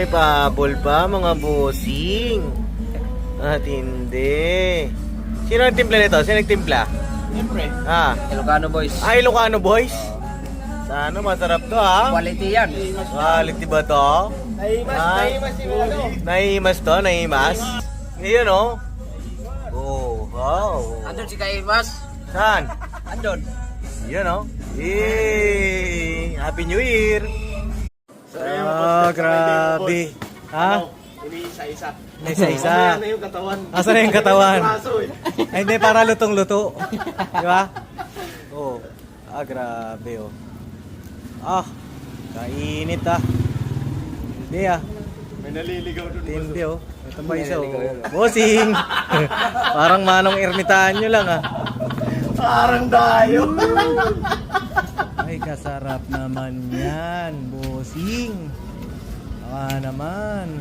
may pabol pa mga bossing. At hindi. Sino nagtimpla nito? Sino nagtimpla? Siyempre. Ah, Ilocano boys. ay Ilocano boys. Sana masarap to ha. Quality yan. Quality ba to? Naimas, Ah. naimas yung ano. Naimas to, naimas. Ngayon oh. Oh, wow. Andun si Kaimas. Saan? Andun. Yun oh. Eh, Happy New Year. Ah, grabe. Ha? Iniisa-isa. May isa-isa. na yung katawan. Asan na yung katawan? Eh. Ay, hindi, para lutong-luto. Di ba? Oo. Oh. Ah, grabe, oh. Ah, kainit, ah. Hindi, ah. May naliligaw dun. Tindi, oh. Ito pa isa, oh. Bossing! Parang manong ermitaan nyo lang, ah. Parang dayo. Ay, kasarap naman yan, bossing. Ah, naman.